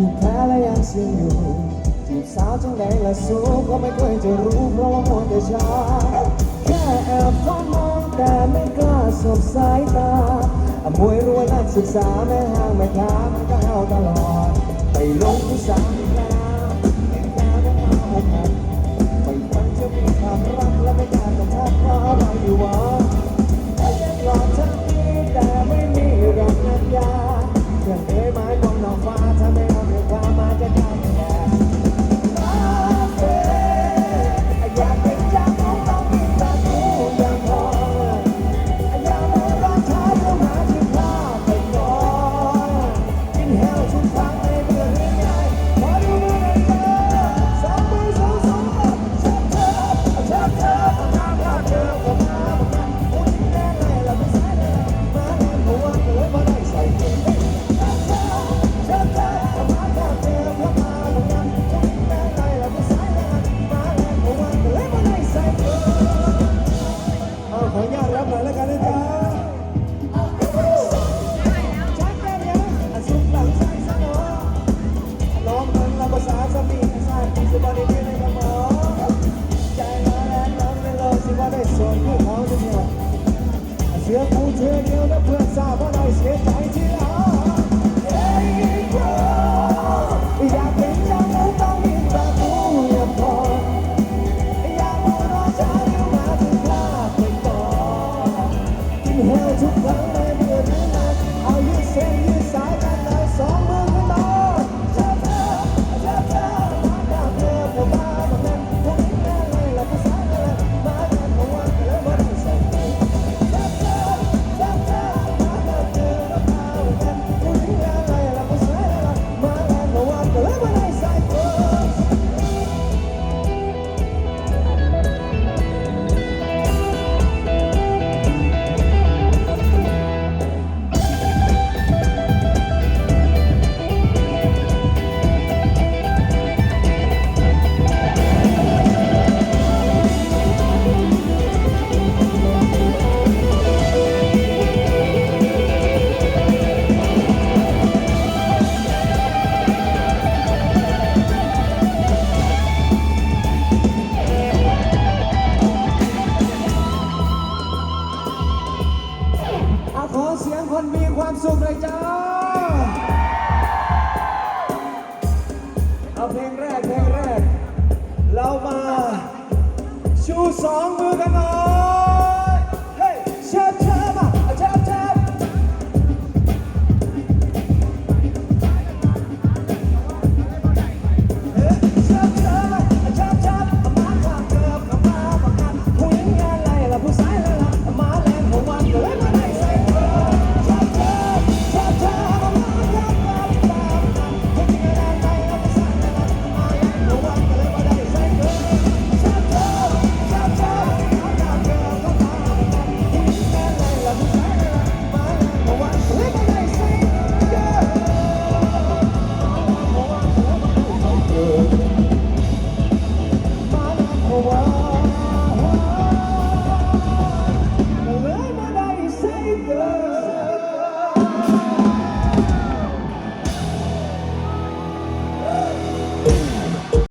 ที่แพ้และยังเสียงอยู่จีบสาวจังไหนละสู้ก็ไม่เคยจะรู้เพราะว่ามัวแต่ชาแค่แอบฟ้องมองแต่ไม่กล้าสบสายตาอมวยรวยนักศึกษาแม่ห้างแม่ค้ามันก็เฮาตลอด ไปลงที่สามแล้วเห็นล้วก็มาหมกหันไปฟังจะมีความรักและไม่กล้าจะทักว่าอะไรอยู่วะ เชื้อกูเชื้อเดียวนะเพื่อนทราบ สุขเลยจ้า เอาเพลงแรกเพลงแรก เรามา ชูสองมือกันหน่อย over.